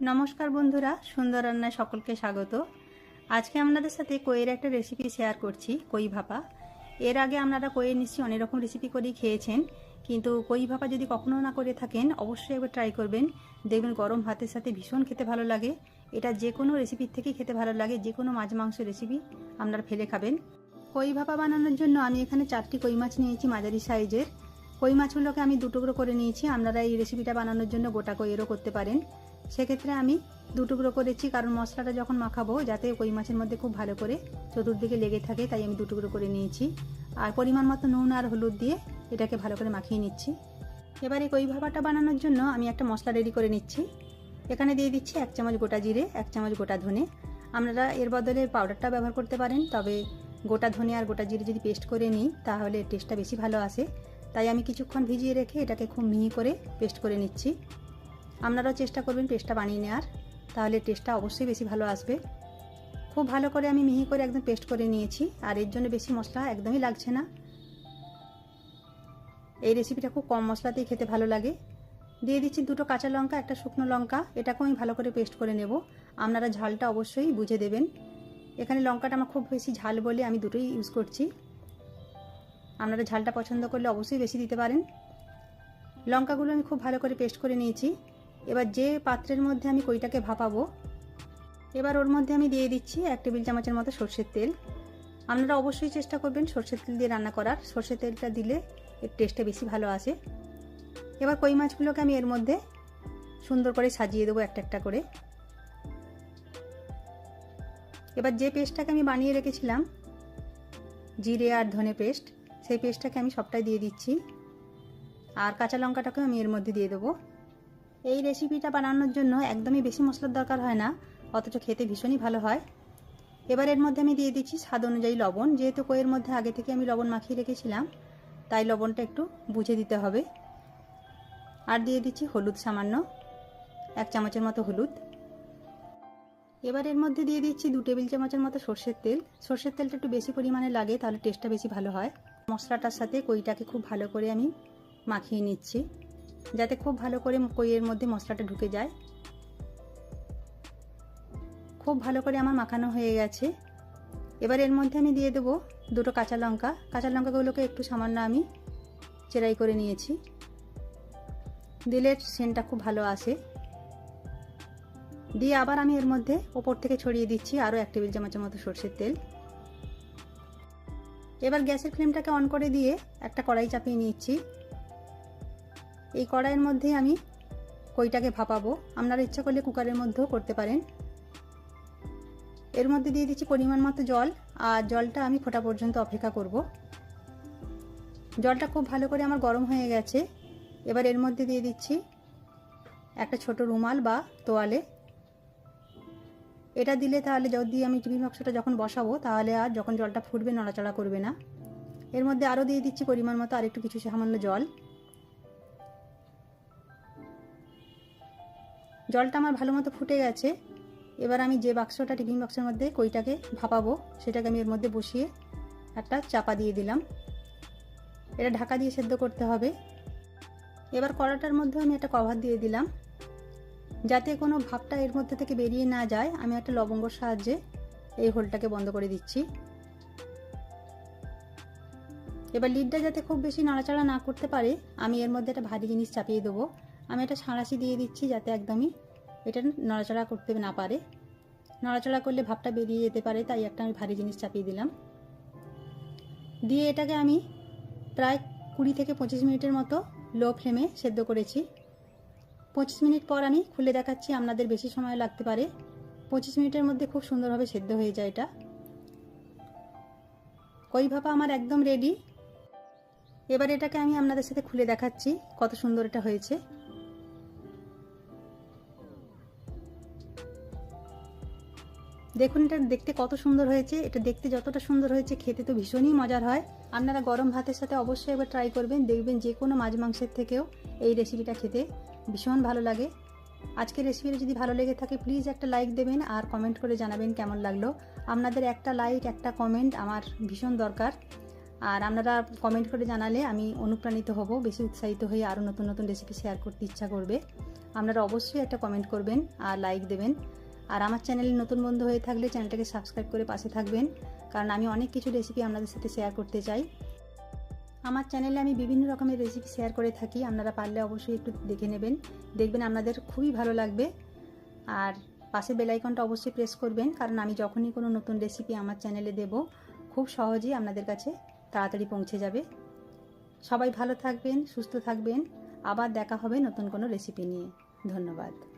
নমস্কার বন্ধুরা, সুন্দর রান্নায় সকলকে স্বাগত। আজকে আপনাদের সাথে কইয়ের একটা রেসিপি শেয়ার করছি, কই ভাপা। এর আগে আপনারা কইয়ের নিশ্চয়ই অনেক রকম রেসিপি করেই খেয়েছেন, কিন্তু কই ভাপা যদি কখনো না করে থাকেন, অবশ্যই একবার ট্রাই করবেন। দেখবেন গরম ভাতের সাথে ভীষণ খেতে ভালো লাগে। এটা যে কোনো রেসিপির থেকেই খেতে ভালো লাগে যে কোনো মাছ মাংস রেসিপি আপনারা ফেলে খাবেন। কই ভাপা বানানোর জন্য আমি এখানে চারটি কই মাছ নিয়েছি মাঝারি সাইজের। কই মাছগুলোকে আমি দুটুকরো করে নিয়েছি, আপনারা এই রেসিপিটা বানানোর জন্য গোটা কইয়েরও করতে পারেন। সেক্ষেত্রে আমি দু টুকরো করেছি কারণ মশলাটা যখন মাখাবো যাতে কই মাছের মধ্যে খুব ভালো করে চতুর্দিকে লেগে থাকে, তাই আমি দু টুকরো করে নিয়েছি। আর পরিমাণ মতো নুন আর হলুদ দিয়ে এটাকে ভালো করে মাখিয়ে নিচ্ছি। এবারে কই ভাপাটা বানানোর জন্য আমি একটা মশলা রেডি করে নিচ্ছি। এখানে দিয়ে দিচ্ছি এক চামচ গোটা জিরে, এক চামচ গোটা ধনে। আপনারা এর বদলে পাউডারটা ব্যবহার করতে পারেন, তবে গোটা ধনে আর গোটা জিরে যদি পেস্ট করে নিই, তাহলে টেস্টটা বেশি ভালো আসে। তাই আমি কিছুক্ষণ ভিজিয়ে রেখে এটাকে খুব মিহি করে পেস্ট করে নিচ্ছি। আপনারাও চেষ্টা করবেন পেস্টটা বানিয়ে নেওয়ার তাহলে টেস্টটা অবশ্যই বেশি ভালো আসবে। খুব ভালো করে আমি মিহি করে একদম পেস্ট করে নিয়েছি, আর এর জন্য বেশি মশলা একদমই লাগছে না। এই রেসিপিটা খুব কম মশলাতেই খেতে ভালো লাগে। দিয়ে দিচ্ছি দুটো কাঁচা লঙ্কা, একটা শুকনো লঙ্কা, এটাকেও আমি ভালো করে পেস্ট করে নেব। আপনারা ঝালটা অবশ্যই বুঝে দেবেন। এখানে লঙ্কাটা আমার খুব বেশি ঝাল বলে আমি দুটোই ইউজ করছি। আপনারা ঝালটা পছন্দ করলে অবশ্যই বেশি দিতে পারেন। লঙ্কাগুলো আমি খুব ভালো করে পেস্ট করে নিয়েছি। এবার যে পাত্রের মধ্যে আমি কইটাকে ভাপাবো, এবার ওর মধ্যে আমি দিয়ে দিচ্ছি এক টেবিল চামচের মতো সর্ষের তেল। আপনারা অবশ্যই চেষ্টা করবেন সর্ষের তেল দিয়ে রান্না করার। সর্ষের তেলটা দিলে এর টেস্টটা বেশি ভালো আসে। এবার কই মাছগুলোকে আমি এর মধ্যে সুন্দর করে সাজিয়ে দেবো একটা একটা করে। এবার যে পেস্টটাকে আমি বানিয়ে রেখেছিলাম, জিরে আর ধনে পেস্ট সেই পেস্টটাকে আমি সবটাই দিয়ে দিচ্ছি। আর কাঁচা লঙ্কাটাকেও আমি এর মধ্যে দিয়ে দেবো। এই রেসিপিটা বানানোর জন্য একদমই বেশি মশলার দরকার হয় না, অথচ খেতে ভীষণই ভালো হয়। এবার এর মধ্যে আমি দিয়ে দিচ্ছি স্বাদ অনুযায়ী লবণ, যেহেতু কইয়ের মধ্যে আগে থেকে আমি লবণ মাখিয়ে রেখেছিলাম, তাই লবণটা একটু বুঝে দিতে হবে। আর দিয়ে দিচ্ছি হলুদ সামান্য, এক চামচের মতো হলুদ। এবার এর মধ্যে দিয়ে দিচ্ছি দু টেবিল চামচের মতো সর্ষের তেল। সর্ষের তেলটা একটু বেশি পরিমাণে লাগে, তাহলে টেস্টটা বেশি ভালো হয়। মশলাটার সাথে কইটাকে খুব ভালো করে আমি মাখিয়ে নিচ্ছি। যাতে খুব ভালো করে কইয়ের মধ্যে মশলাটা ঢুকে যায়। খুব ভালো করে আমার মাখানো হয়ে গেছে। এবার এর মধ্যে আমি দিয়ে দেবো দুটো কাঁচা লঙ্কা। কাঁচা লঙ্কাগুলোকে একটু সামান্য আমি চেরাই করে নিয়েছি। দিলে সেন্টটা খুব ভালো আসে। দিয়ে আবার আমি এর মধ্যে ওপর থেকে ছড়িয়ে দিচ্ছি আরও এক টেবিল চামচের মতো সর্ষের তেল। এবার গ্যাসের ফ্লেমটাকে অন করে দিয়ে একটা কড়াই চাপিয়ে নিচ্ছি। এই কড়াইয়ের মধ্যে আমি কইটাকে ভাপাবো। আপনারা ইচ্ছা করলে কুকারের মধ্যেও করতে পারেন। এর মধ্যে দিয়ে দিচ্ছি পরিমাণ মতো জল, আর জলটা আমি ফোটা পর্যন্ত অপেক্ষা করব। জলটা খুব ভালো করে আমার গরম হয়ে গেছে। এবার এর মধ্যে দিয়ে দিচ্ছি একটা ছোট রুমাল বা তোয়ালে। এটা দিলে তাহলে যদি আমি টিফিন বাক্সটা যখন বসাবো, তাহলে আর যখন জলটা ফুটবে, নড়াচড়া করবে না। এর মধ্যে আরও দিয়ে দিচ্ছি পরিমাণ মতো আরেকটু কিছু সামান্য জল। জলটা আমার ভালো মতো ফুটে গেছে। এবার আমি যে বাক্সটা টিফিন বাক্সের মধ্যে কইটাকে ভাপাবো, সেটাকে আমি এর মধ্যে বসিয়ে একটা চাপা দিয়ে দিলাম। এটা ঢাকা দিয়ে সেদ্ধ করতে হবে। এবার কড়াটার মধ্যে আমি একটা কভার দিয়ে দিলাম। যাতে কোনো ভাবটা এর মধ্যে থেকে বেরিয়ে না যায়, আমি একটা লবঙ্গর সাহায্যে এই হোলটাকে বন্ধ করে দিচ্ছি। এবার লিডটা যাতে খুব বেশি নাড়াচাড়া না করতে পারে, আমি এর মধ্যে একটা ভারী জিনিস চাপিয়ে দেবো। আমি এটা সাঁড়াশি দিয়ে দিচ্ছি যাতে একদমই এটা নড়াচড়া করতে না পারে। নড়াচড়া করলে ভাবটা বেরিয়ে যেতে পারে, তাই একটা আমি ভারী জিনিস চাপিয়ে দিলাম। দিয়ে এটাকে আমি প্রায় কুড়ি থেকে পঁচিশ মিনিটের মতো লো ফ্লেমে সেদ্ধ করেছি। পঁচিশ মিনিট পর আমি খুলে দেখাচ্ছি, আপনাদের বেশি সময় লাগতে পারে। পঁচিশ মিনিটের মধ্যে খুব সুন্দরভাবে সেদ্ধ হয়ে যায় এটা। কই ভাপা, আমার একদম রেডি এবার এটাকে আমি আপনাদের সাথে খুলে দেখাচ্ছি কত সুন্দর এটা হয়েছে। দেখুন এটা দেখতে কত সুন্দর হয়েছে, এটা দেখতে যতটা সুন্দর হয়েছে, খেতে তো ভীষণই মজার হয়। আপনারা গরম ভাতের সাথে অবশ্যই এবার ট্রাই করবেন, দেখবেন যে কোনো মাছ মাংসের থেকেও এই রেসিপিটা খেতে ভীষণ ভালো লাগে। আজকের রেসিপিটা যদি ভালো লেগে থাকে প্লিজ একটা লাইক দেবেন আর কমেন্ট করে জানাবেন কেমন লাগল। আপনাদের একটা লাইক একটা কমেন্ট আমার ভীষণ দরকার। আর আপনারা কমেন্ট করে জানালে আমি অনুপ্রাণিত হব, বেশি উৎসাহিত হয়ে আরও নতুন নতুন রেসিপি শেয়ার করতে ইচ্ছা করবে। আপনারা অবশ্যই একটা কমেন্ট করবেন আর লাইক দেবেন। আর আমার চ্যানেলে নতুন বন্ধু হয়ে থাকলে চ্যানেলটাকে সাবস্ক্রাইব করে পাশে থাকবেন, কারণ আমি অনেক কিছু রেসিপি আপনাদের সাথে শেয়ার করতে চাই। আমার চ্যানেলে আমি বিভিন্ন রকমের রেসিপি শেয়ার করে থাকি, আপনারা পারলে অবশ্যই একটু দেখে নেবেন। দেখবেন আপনাদের খুবই ভালো লাগবে। আর পাশে বেলাইকনটা অবশ্যই প্রেস করবেন, কারণ আমি যখনই কোনো নতুন রেসিপি আমার চ্যানেলে দেব, খুব সহজেই আপনাদের কাছে তাড়াতাড়ি পৌঁছে যাবে। সবাই ভালো থাকবেন, সুস্থ থাকবেন। আবার দেখা হবে নতুন কোনো রেসিপি নিয়ে। ধন্যবাদ।